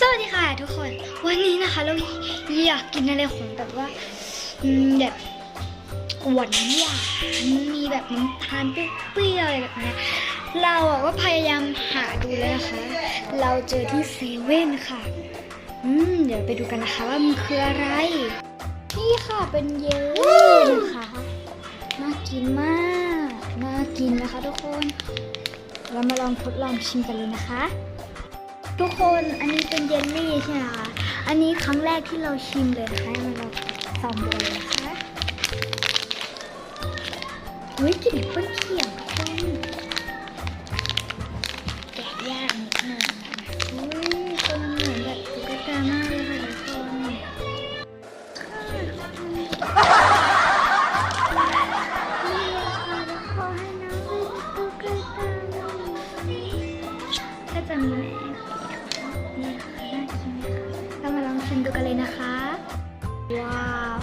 สวัสดีค่ะทุกคน วันนี้นะคะเราอยากกินอะไรของแบบว่าแบบหวานหวานมีแบบน้ำตาลเปรี้ยวๆอะไรแบบเนี้ยเราอะก็พยายามหาดูแล้วนะคะ เราเจอที่เซเว่นค่ะ อืมเดี๋ยวไปดูกันนะคะว่ามันคืออะไร นี่ค่ะเป็นเยลลี่นะคะน่ากินมากน่ากินนะคะทุกคน เรามาลองทดลองชิมกันเลยนะคะ ทุกคนอันนี้เป็นเยลลี่ใช่ไหมคะ อันนี้ครั้งแรกที่เราชิมเลยนะคะมาลองส่องเลยนะคะเฮ้ยกลิ่นเปิ้ลเขียวทุกคนแกะยากนิดหนึงเฮ้ยตัวมันเหมือนแบบตุ๊กตามากเลยค่ะทุกคนก็จะมี ดูกันเลยนะคะ ว้าว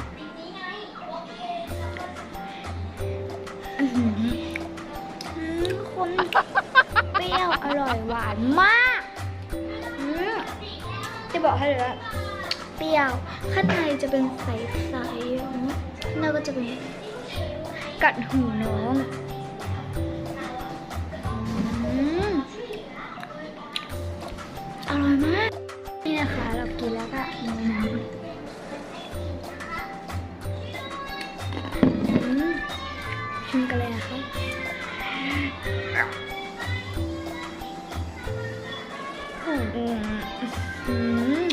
คนเปรี้ยวอร่อยหวานมากอืมจะบอกให้เลยว่าเปรี้ยว ข้างในจะเป็นใสๆอืมข้างนอกก็จะเป็นกัดหูน้อง ชิมกันเลยนะคะอืมอืมอืม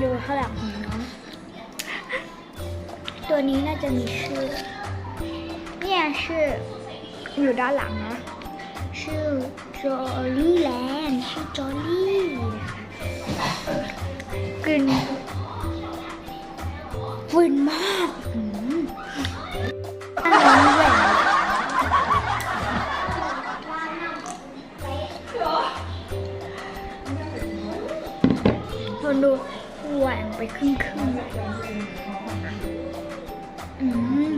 ดูข้างหลังของน้อง ตัวนี้น่าจะมีชื่อ เนี่ยชื่อ อยู่ด้านหลังนะ ชื่อ Jolly Land ชื่อ Jolly นะคะกลิ่นฟินมาก ทนดูแหวนไปครึ่งครึ่งอืม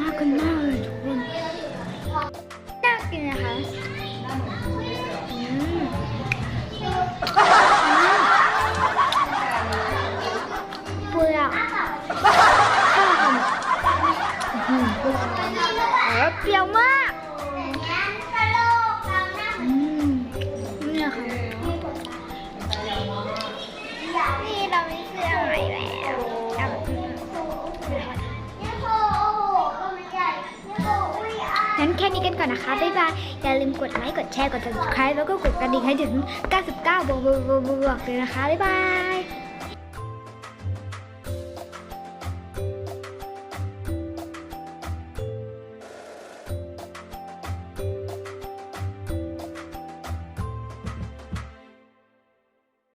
น่ากินมากเลยทุกคนน่ากินนะคะเปลือกเปรี้ยวมาก นี่เราไม่เสื้อใหม่แล้วเอางั้นแค่นี้กันก่อนนะคะ บ๊ายบาย อย่าลืมกดไลค์ กดแชร์ กด subscribe แล้วก็กดกระดิ่งให้ถึง 99บวกๆๆๆเลยนะคะ บ๊ายบาย